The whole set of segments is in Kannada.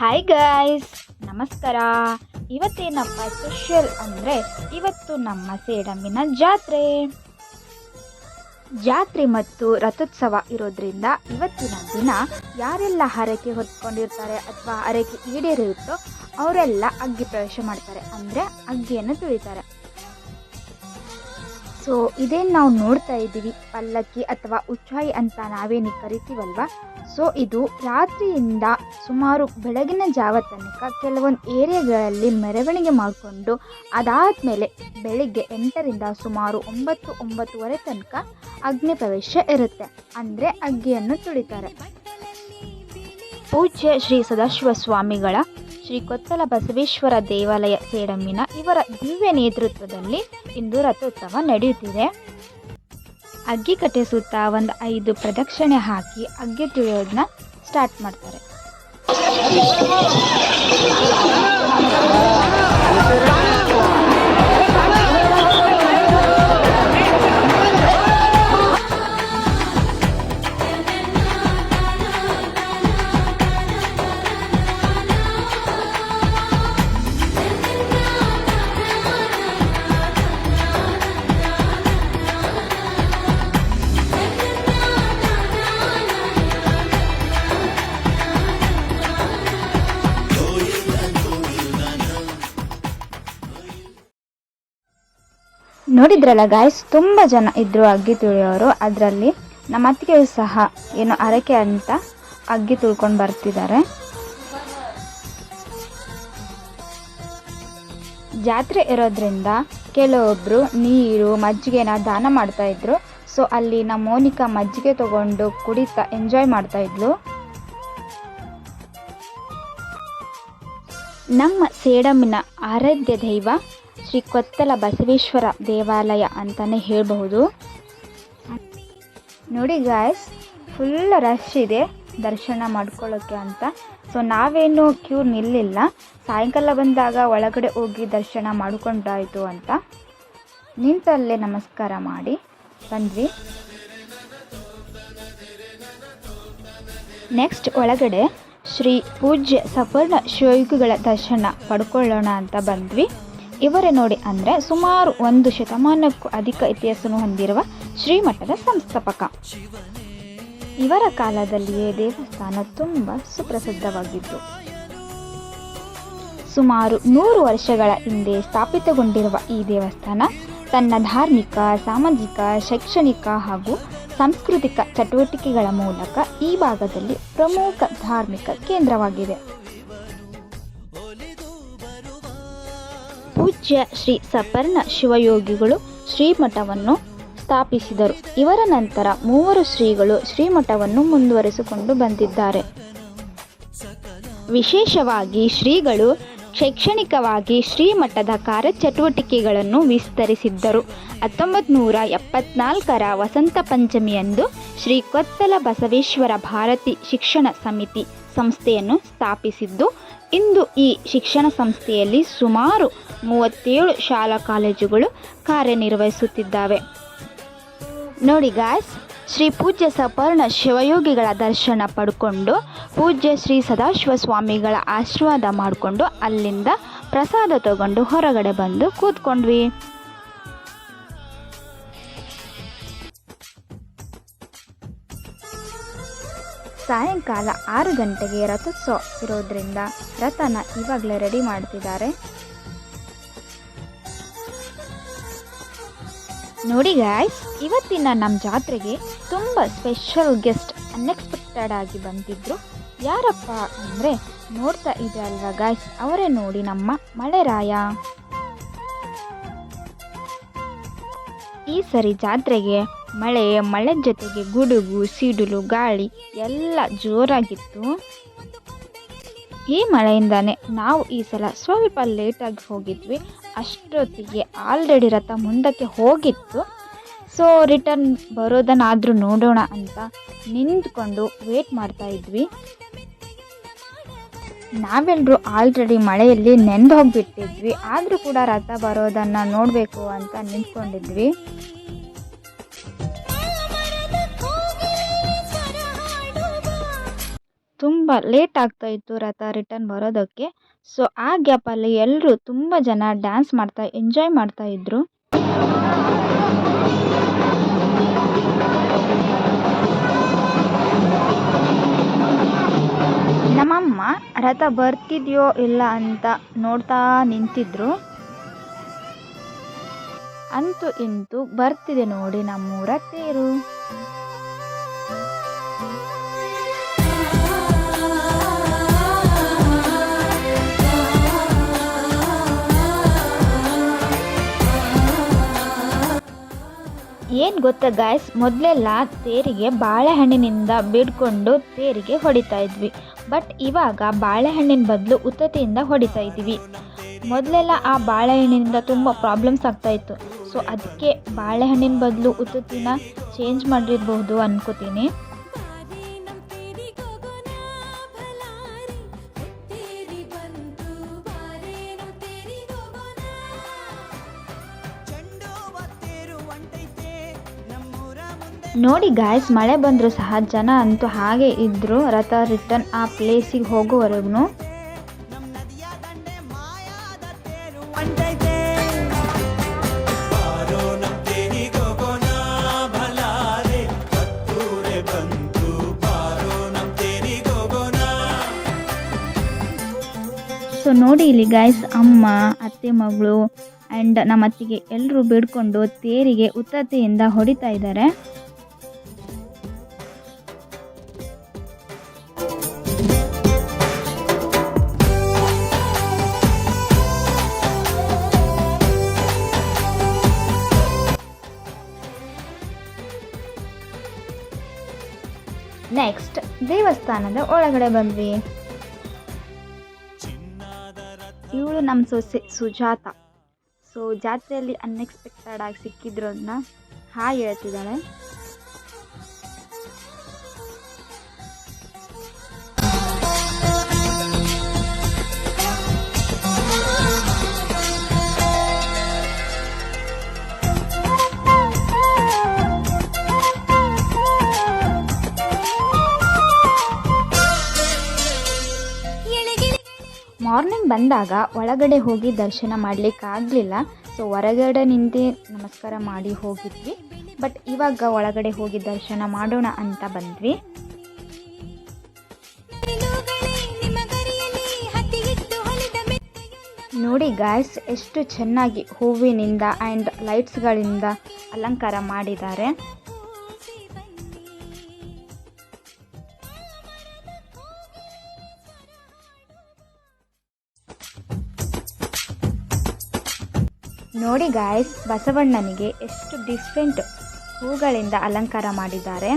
ಹಾಯ್ ಗಾಯ್ಸ್ ನಮಸ್ಕಾರ. ಇವತ್ತೇನಪ್ಪ ಸ್ಪೆಷಲ್ ಅಂದರೆ ಇವತ್ತು ನಮ್ಮ ಸೇಡಮ್ಮಿನ ಜಾತ್ರೆ. ಜಾತ್ರೆ ಮತ್ತು ರಥೋತ್ಸವ ಇರೋದ್ರಿಂದ ಇವತ್ತಿನ ದಿನ ಯಾರೆಲ್ಲ ಹರಕೆ ಹೊತ್ಕೊಂಡಿರ್ತಾರೆ ಅಥವಾ ಹರಕೆ ಈಡೇರಿರುತ್ತೋ ಅವರೆಲ್ಲ ಅಗ್ಗಿ ಪ್ರವೇಶ ಮಾಡ್ತಾರೆ. ಅಂದರೆ ಅಗ್ಗಿಯನ್ನು ತುಳಿತಾರೆ. ಸೊ ಇದೇನು ನಾವು ನೋಡ್ತಾ ಇದ್ದೀವಿ. ಪಲ್ಲಕ್ಕಿ ಅಥವಾ ಉಚ್ಚಾಯಿ ಅಂತ ನಾವೇನು ಕರಿತೀವಲ್ವ? ಸೊ ಇದು ರಾತ್ರಿಯಿಂದ ಸುಮಾರು ಬೆಳಗಿನ ಜಾವ ತನಕ ಕೆಲವೊಂದು ಏರಿಯಾಗಳಲ್ಲಿ ಮೆರವಣಿಗೆ ಮಾಡಿಕೊಂಡು ಅದಾದಮೇಲೆ ಬೆಳಿಗ್ಗೆ ಎಂಟರಿಂದ ಸುಮಾರು ಒಂಬತ್ತು, ಒಂಬತ್ತುವರೆ ತನಕ ಅಗ್ನಿ ಪ್ರವೇಶ ಇರುತ್ತೆ. ಅಂದರೆ ಅಗ್ಗಿಯನ್ನು ತುಳಿತಾರೆ. ಪೂಜ್ಯ ಶ್ರೀ ಸದಾಶಿವ ಸ್ವಾಮಿಗಳ ಶ್ರೀ ಕೊತ್ತಲ ಬಸವೇಶ್ವರ ದೇವಾಲಯ ಸೇಡಮ್ಮಿನ ಇವರ ದಿವ್ಯ ನೇತೃತ್ವದಲ್ಲಿ ಇಂದು ರಥೋತ್ಸವ ನಡೆಯುತ್ತಿದೆ. ಅಗ್ಗಿ ಕಟ್ಟೆ ಸುತ್ತ ಒಂದು ಐದು ಪ್ರದಕ್ಷಿಣೆ ಹಾಕಿ ಅಗ್ಗಿ ತುಳಿಯೋದನ್ನ ಸ್ಟಾರ್ಟ್ ಮಾಡ್ತಾರೆ. ನೋಡಿದ್ರಲ್ಲ ಗಾಯ್ಸ್ ತುಂಬ ಜನ ಇದ್ರು ಅಗ್ಗಿ ತುಳಿಯೋರು. ಅದರಲ್ಲಿ ನಮ್ಮ ಅತ್ತಿಗೆ ಸಹ ಏನು ಅರಕೆ ಅಂತ ಅಗ್ಗಿ ತುಳ್ಕೊಂಡು ಬರ್ತಿದ್ದಾರೆ ಜಾತ್ರೆ ಇರೋದ್ರಿಂದ ಕೆಲವೊಬ್ರು ನೀರು, ಮಜ್ಜಿಗೆನ ದಾನ ಮಾಡ್ತಾ ಇದ್ರು. ಸೊ ಅಲ್ಲಿ ನಮ್ಮ ಮೋನಿಕಾ ಮಜ್ಜಿಗೆ ತಗೊಂಡು ಕುಡಿತಾ ಎಂಜಾಯ್ ಮಾಡ್ತಾ ಇದ್ಲು. ನಮ್ಮ ಸೇಡಮ್ಮಿನ ಆರಾಧ್ಯ ದೈವ ಶ್ರೀ ಕೊತ್ತಲ ಬಸವೇಶ್ವರ ದೇವಾಲಯ ಅಂತಲೇ ಹೇಳಬಹುದು. ನೋಡಿ ಗಾಯ್ಸ್ ಫುಲ್ ರಶ್ ಇದೆ ದರ್ಶನ ಮಾಡ್ಕೊಳ್ಳೋಕ್ಕೆ ಅಂತ. ಸೊ ನಾವೇನು ಕ್ಯೂ ನಿಲ್ಲಿಲ್ಲ. ಸಾಯಂಕಾಲ ಬಂದಾಗ ಒಳಗಡೆ ಹೋಗಿ ದರ್ಶನ ಮಾಡ್ಕೊಂಡಾಯಿತು ಅಂತ. ನಿಂತಲ್ಲೇ ನಮಸ್ಕಾರ ಮಾಡಿ. ಬಂದ್ವಿ. ನೆಕ್ಸ್ಟ್ ಒಳಗಡೆ ಶ್ರೀ ಪೂಜ್ಯ ಸಪರ್ಣ ಶಿವಯುಗಗಳ ದರ್ಶನ ಪಡ್ಕೊಳ್ಳೋಣ ಅಂತ ಬಂದ್ವಿ. ಇವರೇ ನೋಡಿ ಅಂದರೆ ಸುಮಾರು ಒಂದು ಶತಮಾನಕ್ಕೂ ಅಧಿಕ ಇತಿಹಾಸವನ್ನು ಹೊಂದಿರುವ ಶ್ರೀಮಠದ ಸಂಸ್ಥಾಪಕ. ಇವರ ಕಾಲದಲ್ಲಿಯೇ ದೇವಸ್ಥಾನ ತುಂಬ ಸುಪ್ರಸಿದ್ಧವಾಗಿತ್ತು. ಸುಮಾರು ನೂರು ವರ್ಷಗಳ ಹಿಂದೆ ಸ್ಥಾಪಿತಗೊಂಡಿರುವ ಈ ದೇವಸ್ಥಾನ ತನ್ನ ಧಾರ್ಮಿಕ, ಸಾಮಾಜಿಕ, ಶೈಕ್ಷಣಿಕ ಹಾಗೂ ಸಾಂಸ್ಕೃತಿಕ ಚಟುವಟಿಕೆಗಳ ಮೂಲಕ ಈ ಭಾಗದಲ್ಲಿ ಪ್ರಮುಖ ಧಾರ್ಮಿಕ ಕೇಂದ್ರವಾಗಿದೆ. ಪೂಜ್ಯ ಶ್ರೀ ಸಪರ್ಣ ಶಿವಯೋಗಿಗಳು ಶ್ರೀಮಠವನ್ನು ಸ್ಥಾಪಿಸಿದರು. ಇವರ ನಂತರ ಮೂವರು ಶ್ರೀಗಳು ಶ್ರೀಮಠವನ್ನು ಮುಂದುವರೆಸಿಕೊಂಡು ಬಂದಿದ್ದಾರೆ. ವಿಶೇಷವಾಗಿ ಶ್ರೀಗಳು ಶೈಕ್ಷಣಿಕವಾಗಿ ಶ್ರೀಮಠದ ಕಾರ್ಯಚಟುವಟಿಕೆಗಳನ್ನು ವಿಸ್ತರಿಸಿದ್ದರು. ಹತ್ತೊಂಬತ್ತು ನೂರ ಎಪ್ಪತ್ನಾಲ್ಕರ ವಸಂತ ಪಂಚಮಿಯಂದು ಶ್ರೀ ಕೊತ್ತಲ ಬಸವೇಶ್ವರ ಭಾರತಿ ಶಿಕ್ಷಣ ಸಮಿತಿ ಸಂಸ್ಥೆಯನ್ನು ಸ್ಥಾಪಿಸಿದ್ದು ಇಂದು ಈ ಶಿಕ್ಷಣ ಸಂಸ್ಥೆಯಲ್ಲಿ ಸುಮಾರು ಮೂವತ್ತೇಳು ಶಾಲಾ ಕಾಲೇಜುಗಳು ಕಾರ್ಯನಿರ್ವಹಿಸುತ್ತಿದ್ದಾವೆ. ನೋಡಿ ಗಾಯ್ಸ್ ಶ್ರೀ ಪೂಜ್ಯ ಸಪರ್ಣ ಶಿವಯೋಗಿಗಳ ದರ್ಶನ ಪಡ್ಕೊಂಡು ಪೂಜ್ಯ ಶ್ರೀ ಸದಾಶಿವ ಸ್ವಾಮಿಗಳ ಆಶೀರ್ವಾದ ಮಾಡಿಕೊಂಡು ಅಲ್ಲಿಂದ ಪ್ರಸಾದ ತಗೊಂಡು ಹೊರಗಡೆ ಬಂದು ಕೂತ್ಕೊಂಡ್ವಿ. ಸಾಯಂಕಾಲ ಆರು ಗಂಟೆಗೆ ರಥೋತ್ಸವ ಇರೋದ್ರಿಂದ ರಥನ ಇವಾಗಲೇ ರೆಡಿ ಮಾಡ್ತಿದ್ದಾರೆ. ನೋಡಿ ಗಾಯ್ಸ್ ಇವತ್ತಿನ ನಮ್ಮ ಜಾತ್ರೆಗೆ ತುಂಬ ಸ್ಪೆಷಲ್ ಗೆಸ್ಟ್ ಅನ್ಎಕ್ಸ್ಪೆಕ್ಟೆಡ್ ಆಗಿ ಬಂದಿದ್ರು. ಯಾರಪ್ಪ ಅಂದರೆ ನೋಡ್ತಾ ಇದೆ ಅಲ್ವಾ ಗಾಯ್ಸ್ ಅವರೇ ನೋಡಿ ನಮ್ಮ ಮಳೆರಾಯ. ಈ ಸರಿ ಜಾತ್ರೆಗೆ ಮಳೆ ಮಳೆ ಜೊತೆಗೆ ಗುಡುಗು, ಸಿಡಿಲು, ಗಾಳಿ ಎಲ್ಲ ಜೋರಾಗಿತ್ತು. ಈ ಮಳೆಯಿಂದಾನೆ ನಾವು ಈ ಸಲ ಸ್ವಲ್ಪ ಲೇಟಾಗಿ ಹೋಗಿದ್ವಿ. ಅಷ್ಟೊತ್ತಿಗೆ ಆಲ್ರೆಡಿ ರಥ ಮುಂದಕ್ಕೆ ಹೋಗಿತ್ತು. ಸೊ ರಿಟರ್ನ್ ಬರೋದನ್ನಾದರೂ ನೋಡೋಣ ಅಂತ ನಿಂತ್ಕೊಂಡು ವೇಟ್ ಮಾಡ್ತಾ ಇದ್ವಿ. ನಾವೆಲ್ಲರೂ ಆಲ್ರೆಡಿ ಮಳೆಯಲ್ಲಿ ನೆಂದು ಹೋಗಿಬಿಟ್ಟಿದ್ವಿ. ಆದರೂ ಕೂಡ ರಥ ಬರೋದನ್ನು ನೋಡಬೇಕು ಅಂತ ನಿಂತ್ಕೊಂಡಿದ್ವಿ. ತುಂಬ ಲೇಟ್ ಆಗ್ತಾ ಇತ್ತು ರಥ ರಿಟರ್ನ್ ಬರೋದಕ್ಕೆ. ಸೊ ಆ ಗ್ಯಾಪಲ್ಲಿ ಎಲ್ಲರೂ ತುಂಬ ಜನ ಡ್ಯಾನ್ಸ್ ಮಾಡ್ತಾ ಎಂಜಾಯ್ ಮಾಡ್ತಾ ಇದ್ರು. ನಮ್ಮಮ್ಮ, ರಥ ಬರ್ತಿದೆಯೋ ಇಲ್ಲ ಅಂತ ನೋಡ್ತಾ ನಿಂತಿದ್ರು. ಅಂತೂ ಇಂತೂ ಬರ್ತಿದೆ ನೋಡಿ ನಮ್ಮೂರ ತೇರು. ಏನು ಗೊತ್ತಾ ಗಾಯ್ಸ್ ಮೊದಲೆಲ್ಲ ತೇರಿಗೆ ಬಾಳೆಹಣ್ಣಿನಿಂದ ಬಿಡ್ಕೊಂಡು ತೇರಿಗೆ ಹೊಡಿತಾ ಇದ್ವಿ. ಬಟ್ ಇವಾಗ ಬಾಳೆಹಣ್ಣಿನ ಬದಲು ಉತ್ತತಿಯಿಂದ ಹೊಡಿತಾ ಇದ್ದೀವಿ. ಮೊದಲೆಲ್ಲ ಆ ಬಾಳೆಹಣ್ಣಿನಿಂದ ತುಂಬ ಪ್ರಾಬ್ಲಮ್ಸ್ ಆಗ್ತಾ ಇತ್ತು. ಸೊ ಅದಕ್ಕೆ ಬಾಳೆಹಣ್ಣಿನ ಬದಲು ಉತ್ತತಿನ ಚೇಂಜ್ ಮಾಡಿರ್ಬಹುದು ಅನ್ಕೋತೀನಿ. ನೋಡಿ ಗಾಯ್ಸ್ ಮಳೆ ಬಂದರೂ ಸಹ ಜನ ಅಂತೂ ಹಾಗೆ ಇದ್ದರು ರಥ ರಿಟರ್ನ್ ಆ ಪ್ಲೇಸಿಗೆ ಹೋಗೋವರೆಗೂ ಸೊ ನೋಡಿ ಇಲ್ಲಿ ಗಾಯ್ಸ್ ಅಮ್ಮ, ಅತ್ತೆ ಮಗಳು ಆ್ಯಂಡ್ ನಮ್ಮ ಅತ್ತಿಗೆ ಎಲ್ಲರೂ ಬಿಡ್ಕೊಂಡು ತೇರಿಗೆ ಉತ್ತತೆಯಿಂದ ಹೊಡಿತಾ ಇದ್ದಾರೆ. ನೆಕ್ಸ್ಟ್ ದೇವಸ್ಥಾನದ ಒಳಗಡೆ ಬಂದ್ವಿ. ಇವಳು ನಮ್ಮ ಸೊಸೆ ಸುಜಾತ. ಸೊ ಜಾತ್ರೆಯಲ್ಲಿ ಅನ್ಎಕ್ಸ್ಪೆಕ್ಟೆಡ್ ಆಗಿ ಸಿಕ್ಕಿದ್ರು ಅದನ್ನ ಹಾಯ್ ಹೇಳ್ತಿದ್ದಾಳೆ. ಬಂದಾಗ ಒಳಗಡೆ ಹೋಗಿ ದರ್ಶನ ಮಾಡಲಿಕ್ಕೆ ಆಗಲಿಲ್ಲ. ಸೊ ಹೊರಗಡೆ ನಿಂತೇ ನಮಸ್ಕಾರ ಮಾಡಿ ಹೋಗಿದ್ವಿ. ಬಟ್ ಇವಾಗ ಒಳಗಡೆ ಹೋಗಿ ದರ್ಶನ ಮಾಡೋಣ ಅಂತ ಬಂದ್ವಿ. ನೋಡಿ ಗಾಯ್ಸ್ ಎಷ್ಟು ಚೆನ್ನಾಗಿ ಹೂವಿನಿಂದ ಆ್ಯಂಡ್ ಲೈಟ್ಸ್ಗಳಿಂದ ಅಲಂಕಾರ ಮಾಡಿದ್ದಾರೆ. ನೋಡಿ ಗಾಯ್ಸ್ ಬಸವಣ್ಣನಿಗೆ ಎಷ್ಟು ಡಿಫ್ರೆಂಟ್ ಹೂಗಳಿಂದ ಅಲಂಕಾರ ಮಾಡಿದ್ದಾರೆ.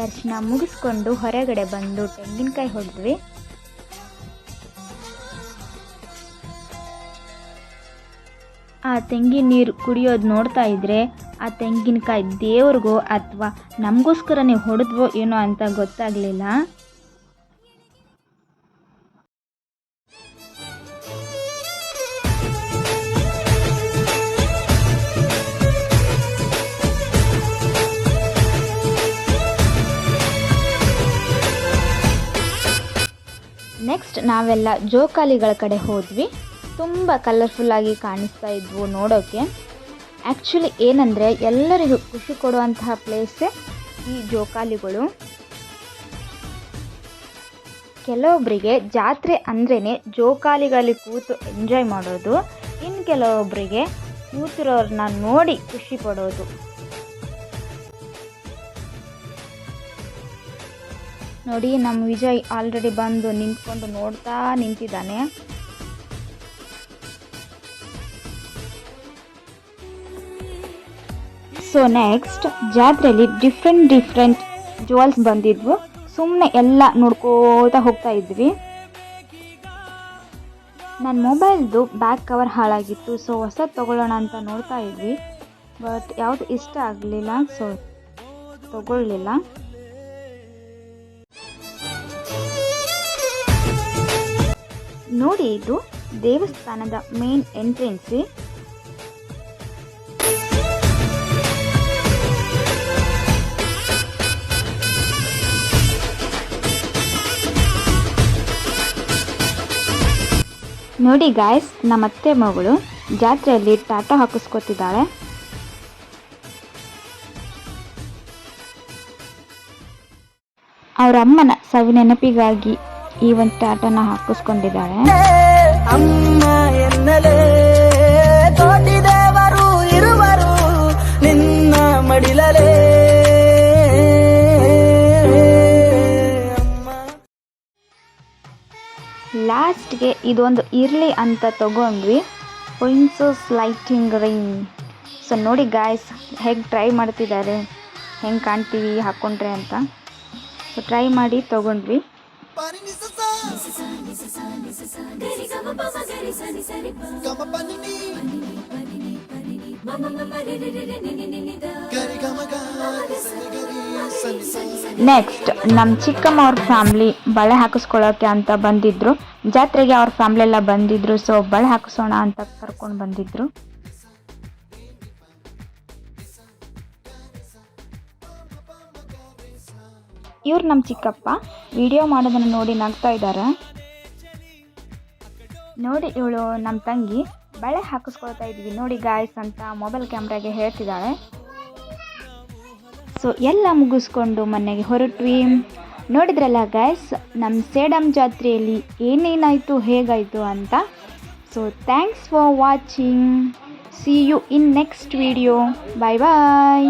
ದರ್ಶನ ಮುಗಿಸ್ಕೊಂಡು ಹೊರಗಡೆ ಬಂದು ತೆಂಗಿನಕಾಯಿ ಹೊಡೆದ್ವಿ. ಆ ತೆಂಗಿನ ನೀರು ಕುಡಿಯೋದು ನೋಡ್ತಾ ಇದ್ರೆ ಆ ತೆಂಗಿನಕಾಯಿ ದೇವ್ರಿಗೋ ಅಥವಾ ನಮಗೋಸ್ಕರನೇ ಹೊಡೆದ್ವೋ ಏನೋ ಅಂತ ಗೊತ್ತಾಗಲಿಲ್ಲ. ನೆಕ್ಸ್ಟ್ ನಾವೆಲ್ಲ ಜೋಕಾಲಿಗಳ ಕಡೆ ಹೋದ್ವಿ. ತುಂಬ ಕಲರ್ಫುಲ್ಲಾಗಿ ಕಾಣಿಸ್ತಾ ಇದ್ವು ನೋಡೋಕ್ಕೆ ಆ್ಯಕ್ಚುಲಿ ಏನಂದರೆ, ಎಲ್ಲರಿಗೂ ಖುಷಿ ಕೊಡುವಂತಹ ಪ್ಲೇಸೇ ಈ ಜೋಕಾಲಿಗಳು. ಕೆಲವೊಬ್ಬರಿಗೆ ಜಾತ್ರೆ ಅಂದ್ರೇ ಜೋಕಾಲಿಗಳಲ್ಲಿ ಕೂತು ಎಂಜಾಯ್ ಮಾಡೋದು. ಇನ್ನು ಕೆಲವೊಬ್ಬರಿಗೆ ಕೂತಿರೋರನ್ನ ನೋಡಿ ಖುಷಿ ಪಡೋದು. ನೋಡಿ, ನಮ್ಮ ವಿಜಯ್ ಆಲ್ರೆಡಿ ಬಂದು ನಿಂತ್ಕೊಂಡು ನೋಡ್ತಾ ನಿಂತಿದ್ದಾನೆ. ಸೊ ನೆಕ್ಸ್ಟ್ ಜಾತ್ರೆಯಲ್ಲಿ ಡಿಫ್ರೆಂಟ್ ಡಿಫ್ರೆಂಟ್ ಜುವೆಲ್ಸ್ ಬಂದಿದ್ವು. ಸುಮ್ಮನೆ ಎಲ್ಲ ನೋಡ್ಕೋತಾ ಹೋಗ್ತಾ ಇದ್ವಿ. ನನ್ನ ಮೊಬೈಲ್ದು ಬ್ಯಾಕ್ ಕವರ್ ಹಾಳಾಗಿತ್ತು ಸೊ ಹೊಸದು ತೊಗೊಳ್ಳೋಣ ಅಂತ ನೋಡ್ತಾ ಇದ್ವಿ. ಬಟ್ ಯಾವುದು ಇಷ್ಟ ಆಗಲಿಲ್ಲ ಸೊ ತಗೊಳ್ಳಿಲ್ಲ. ನೋಡಿ ಇದು ದೇವಸ್ಥಾನದ ಮೇನ್ ಎಂಟ್ರೆನ್ಸ್. ನೋಡಿ ಗಾಯಸ್ ನಮ್ಮತ್ತೆ ಮಗಳು ಜಾತ್ರೆಯಲ್ಲಿ ಟಾಟಾ ಹಾಕಿಸ್ಕೊತಿದ್ದಾಳೆ. ಅವರ ಅಮ್ಮನ ಸವಿ ನೆನಪಿಗಾಗಿ ಈ ಒಂದು ಟಾಟಾನ ಹಾಕಿಸ್ಕೊಂಡಿದ್ದಾಳೆ. ಅಮ್ಮ ಎನ್ನಲೇ ಕೋಟಿ ದೇವರು ಇರುವರು ನಿನ್ನ ಮಡಿಲಲೇ. ಲಾಸ್ಟ್ಗೆ ಇದೊಂದು ಇರಲಿ ಅಂತ ತಗೊಂಡ್ವಿ ಪ್ರಿನ್ಸಸ್ ಲೈಟಿಂಗ್ ರಿಂಗ್ ಸೊ ನೋಡಿ ಗಾಯ್ಸ್ ಹೇಗೆ ಟ್ರೈ ಮಾಡ್ತಿದ್ದಾರೆ ಹೆಂಗೆ ಕಾಣ್ತೀವಿ ಹಾಕ್ಕೊಂಡ್ರೆ ಅಂತ. ಸೊ ಟ್ರೈ ಮಾಡಿ ತಗೊಂಡ್ವಿ. ನೆಕ್ಸ್ಟ್ ನಮ್ಮ ಚಿಕ್ಕಮ್ಮ ಅವ್ರ ಫ್ಯಾಮ್ಲಿ ಬಳೆ ಹಾಕಿಸ್ಕೊಳ್ಳೋಕೆ ಅಂತ ಬಂದಿದ್ರು. ಜಾತ್ರೆಗೆ ಅವ್ರ ಫ್ಯಾಮ್ಲಿ ಎಲ್ಲ ಬಂದಿದ್ರು ಸೊ ಬಳೆ ಹಾಕಿಸೋಣ ಅಂತ ಕರ್ಕೊಂಡು ಬಂದಿದ್ರು. ಇವ್ರು ನಮ್ಮ ಚಿಕ್ಕಪ್ಪ. ವಿಡಿಯೋ ಮಾಡೋದನ್ನು ನೋಡಿ ನಗ್ತಾ ಇದ್ದಾರೆ ನೋಡಿ ಇವಳು ನಮ್ಮ ತಂಗಿ. ಬಳೆ ಹಾಕಿಸ್ಕೊಳ್ತಾ ಇದ್ವಿ. ನೋಡಿ ಗಾಯ್ಸ್ ಅಂತ ಮೊಬೈಲ್ ಕ್ಯಾಮ್ರಾಗೆ ಹೇಳ್ತಿದ್ದಾಳೆ ಸೊ ಎಲ್ಲ ಮುಗಿಸ್ಕೊಂಡು ಮನೆಗೆ ಹೊರಟ್ವಿ. ನೋಡಿದ್ರಲ್ಲ ಗಾಯ್ಸ್ ನಮ್ಮ ಸೇಡಮ್ ಜಾತ್ರೆಯಲ್ಲಿ ಏನೇನಾಯಿತು, ಹೇಗಾಯಿತು ಅಂತ. So thanks for watching see you in next video bye bye